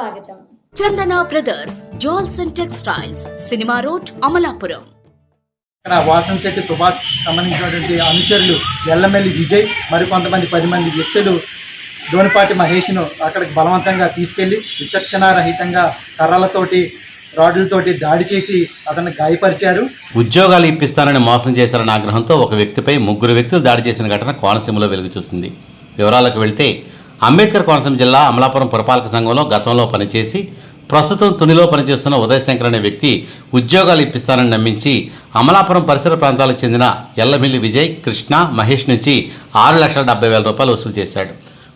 స్వాగతం. Chandana brothers jewels and textiles cinema road Amalapuram. ఇక్కడ వాసన్ శెట్టి సుభాష్ సంబంధించినటువంటి అనుచరులు ఎల్లమెల్లి విజయ్ మరి కొంతమంది పది మంది వ్యక్తులు దోనిపాటి మహేష్ను అక్కడికి బలవంతంగా తీసుకెళ్ళి విచక్షణారహితంగా కర్రలతోటి రాడ్లతోటి దాడి చేసి అతన్ని గాయపరిచారు. ఉద్యోగాలు ఇప్పిస్తానని మోసం చేశారన్న ఆగ్రహంతో ఒక వ్యక్తిపై ముగ్గురు వ్యక్తులు దాడి చేసిన ఘటన కోనసీమలో వెలుగు చూసింది వివరాలకు వెళ్తే అంబేద్కర్ కోనసీమ జిల్లా అమలాపురం పురపాలక సంఘంలో గతంలో పనిచేసి ప్రస్తుతం తునిలో పనిచేస్తున్న ఉదయశంకర్ అనే వ్యక్తి ఉద్యోగాలు ఇప్పిస్తానని నమ్మించి అమలాపురం పరిసర ప్రాంతాలకు చెందిన ఎల్లమిల్లి విజయ్ కృష్ణ మహేష్ నుంచి ఆరు లక్షల డెబ్బై వేల రూపాయలు వసూలు చేశాడు.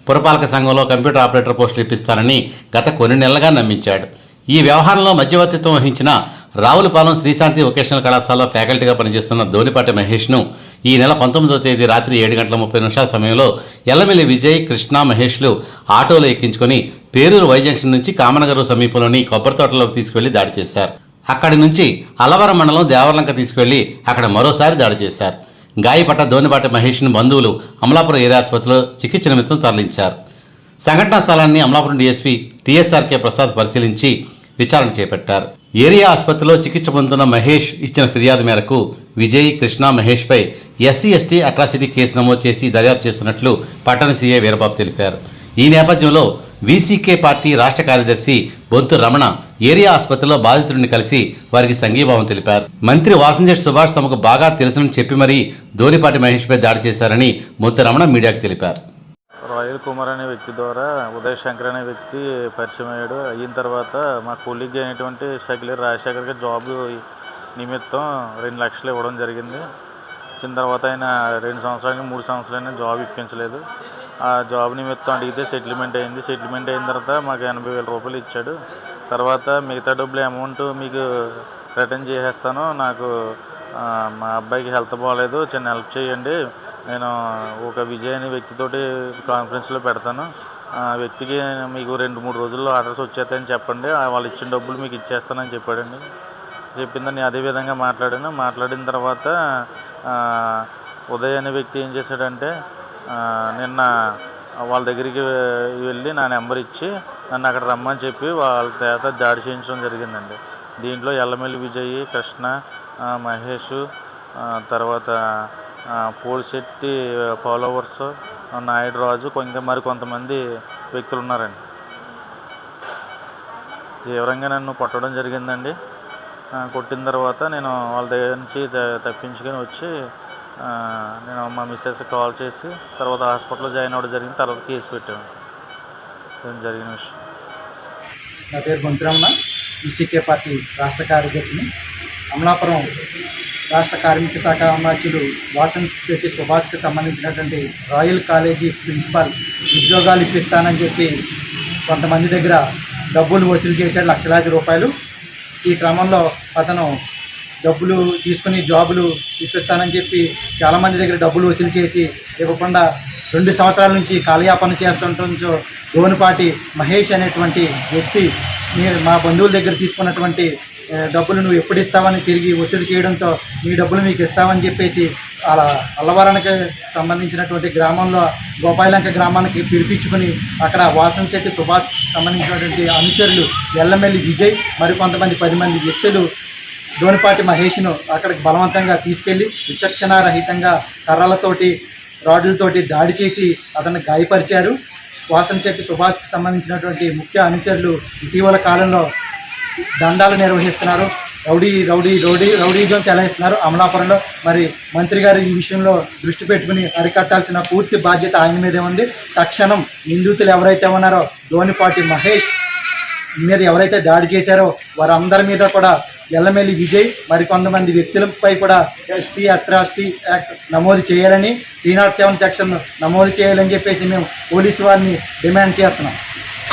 పురపాలక సంఘంలో కంప్యూటర్ ఆపరేటర్ పోస్టులు ఇప్పిస్తానని గత కొన్ని నెలలుగా నమ్మించాడు. ఈ వ్యవహారంలో మధ్యవర్తిత్వం వహించిన రావులపాలెం శ్రీశాంతి వొకేషనల్ కళాశాలలో ఫ్యాకల్టీగా పనిచేస్తున్న ధోనిపాటి మహేష్ను ఈ నెల పంతొమ్మిదవ తేదీ రాత్రి ఏడు గంటల ముప్పై నిమిషాల సమయంలో ఎల్లమెల్లి విజయ్ కృష్ణ మహేష్లు ఆటోలో ఎక్కించుకొని పేరూరు వై జంక్షన్ నుంచి కామనగర్ సమీపంలోని కొబ్బరి తోటలోకి తీసుకెళ్ళి దాడి చేశారు. అక్కడి నుంచి అలవరం మండలం దేవరలంక తీసుకెళ్ళి అక్కడ మరోసారి దాడి చేశారు. గాయపడ్డ ధోనిపాటి మహేష్ను బంధువులు అమలాపురం ఏరియా ఆసుపత్రిలో చికిత్స నిమిత్తం తరలించారు. సంఘటనా స్థలాన్ని అమలాపురం డీఎస్పీ టీఎస్ఆర్కే ప్రసాద్ పరిశీలించి విచారణ చేపట్టారు. ఏరియా ఆసుపత్రిలో చికిత్స పొందుతున్న మహేష్ ఇచ్చిన ఫిర్యాదు మేరకు విజయ్ కృష్ణ మహేష్పై ఎస్సీ ఎస్టీ అట్రాసిటీ కేసు నమోదు చేసి దర్యాప్తు చేస్తున్నట్లు పట్టణ సీఏ వీరబాబు తెలిపారు. ఈ నేపథ్యంలో వీసీకే పార్టీ రాష్ట్ర కార్యదర్శి బొంతు రమణ ఏరియా ఆసుపత్రిలో బాధితుడిని కలిసి వారికి సంఘీభావం తెలిపారు. మంత్రి వాసంజెట్ సుభాష్ తమకు బాగా తెలుసునని చెప్పి మరీ ధోనిపాటి మహేష్పై దాడి చేశారని బొంతు రమణ మీడియాకు తెలిపారు. రాయల్ కుమార్ అనే వ్యక్తి ద్వారా ఉదయ్ శంకర్ అనే వ్యక్తి పరిచయం అయ్యాడు. అయిన తర్వాత మా కొలీగ్ అయినటువంటి షకిలర్ రాజశేఖర్కి జాబ్ నిమిత్తం రెండు లక్షలు ఇవ్వడం జరిగింది. చిన్న తర్వాత ఆయన రెండు సంవత్సరాలకి మూడు సంవత్సరాలైనా జాబ్ ఇప్పించలేదు. ఆ జాబ్ నిమిత్తం అడిగితే సెటిల్మెంట్ అయింది. సెటిల్మెంట్ అయిన తర్వాత మాకు ఎనభై వేల రూపాయలు ఇచ్చాడు. తర్వాత మిగతా డబ్బులు అమౌంట్ మీకు రిటర్న్ చేసేస్తాను. నాకు మా అబ్బాయికి హెల్త్ బాగాలేదు చిన్న హెల్ప్ చేయండి. నేను ఒక విజయ్ అనే వ్యక్తితోటి కాన్ఫరెన్స్లో పెడతాను. ఆ వ్యక్తికి మీకు రెండు మూడు రోజుల్లో ఆర్డర్స్ వచ్చేస్తాయని చెప్పండి. వాళ్ళు ఇచ్చిన డబ్బులు మీకు ఇచ్చేస్తానని చెప్పాడండి. చెప్పిందని అదే విధంగా మాట్లాడాను. మాట్లాడిన తర్వాత ఉదయ్ అనే వ్యక్తి ఏం చేశాడంటే నిన్న వాళ్ళ దగ్గరికి వెళ్ళి నా నెంబర్ ఇచ్చి నన్ను అక్కడ రమ్మని చెప్పి వాళ్ళ చేత దాడి చేయించడం జరిగిందండి. దీంట్లో ఎల్లమెల్లి విజయ్ కృష్ణ మహేష్ తర్వాత పోలిశెట్టి ఫాలోవర్స్ నాయుడు రాజు ఇంకా మరి కొంతమంది వ్యక్తులు ఉన్నారండి తీవ్రంగా నన్ను కొట్టడం జరిగిందండి. కొట్టిన తర్వాత నేను వాళ్ళ దగ్గర నుంచి తప్పించుకొని వచ్చి నేను మా మిస్సెస్ కాల్ చేసి తర్వాత హాస్పిటల్లో జాయిన్ అవ్వడం జరిగింది తర్వాత కేసు పెట్టాము జరిగిన విషయం? నా పేరు గుంతరమ్మ ఈసీకే పార్టీ రాష్ట్ర కార్యదర్శిని. అమలాపురం రాష్ట్ర కార్మిక శాఖ అధ్యక్షుడు వాసన్ శెట్టి సుభాష్కి సంబంధించినటువంటి రాయల్ కాలేజీ ప్రిన్సిపాల్ ఉద్యోగాలు ఇప్పిస్తానని చెప్పి కొంతమంది దగ్గర డబ్బులు వసూలు చేశాడు లక్షలాది రూపాయలు. ఈ క్రమంలో అతను డబ్బులు తీసుకుని జాబులు ఇప్పిస్తానని చెప్పి చాలామంది దగ్గర డబ్బులు వసూలు చేసి ఇవ్వకుండా రెండు సంవత్సరాల నుంచి కాలయాపన చేస్తుంటో దోనిపాటి మహేష్ అనేటువంటి వ్యక్తి మీరు మా బంధువుల దగ్గర తీసుకున్నటువంటి డబ్బులు నువ్వు ఎప్పుడు ఇస్తావని తిరిగి ఒత్తిడి చేయడంతో మీ డబ్బులు మీకు ఇస్తామని చెప్పేసి అలా అల్లవరానికి సంబంధించినటువంటి గ్రామంలో గోపాలంక గ్రామానికి పిలిపించుకుని అక్కడ వాసన్ శెట్టి సుభాష్ సంబంధించినటువంటి అనుచరులు ఎల్లమెల్లి విజయ్ మరి కొంతమంది పది మంది వ్యక్తులు దోనిపాటి మహేష్ను అక్కడికి బలవంతంగా తీసుకెళ్ళి విచక్షణారహితంగా కర్రలతోటి రాడ్లతోటి దాడి చేసి అతన్ని గాయపరిచారు. వాసన్ శెట్టి సుభాష్కి సంబంధించినటువంటి ముఖ్య అనుచరులు ఇటీవల కాలంలో దందాలు నిర్వహిస్తున్నారు. రౌడీ రౌడీ రౌడీ రౌడీజం చెలాయిస్తున్నారు అమలాపురంలో. మరి మంత్రి గారు ఈ విషయంలో దృష్టి పెట్టుకుని అరికట్టాల్సిన పూర్తి బాధ్యత ఆయన మీదే ఉంది. తక్షణం నిందితులు ఎవరైతే ఉన్నారో ధోనిపాటి మహేష్ మీద ఎవరైతే దాడి చేశారో వారందరి మీద కూడా ఎల్లమెల్లి విజయ్ మరి కొంతమంది వ్యక్తులపై కూడా ఎస్టీ అట్రాసిటీ యాక్ట్ నమోదు చేయాలని త్రీ నాట్ సెవెన్ సెక్షన్ నమోదు చేయాలని చెప్పేసి మేము పోలీసు వారిని డిమాండ్ చేస్తున్నాం.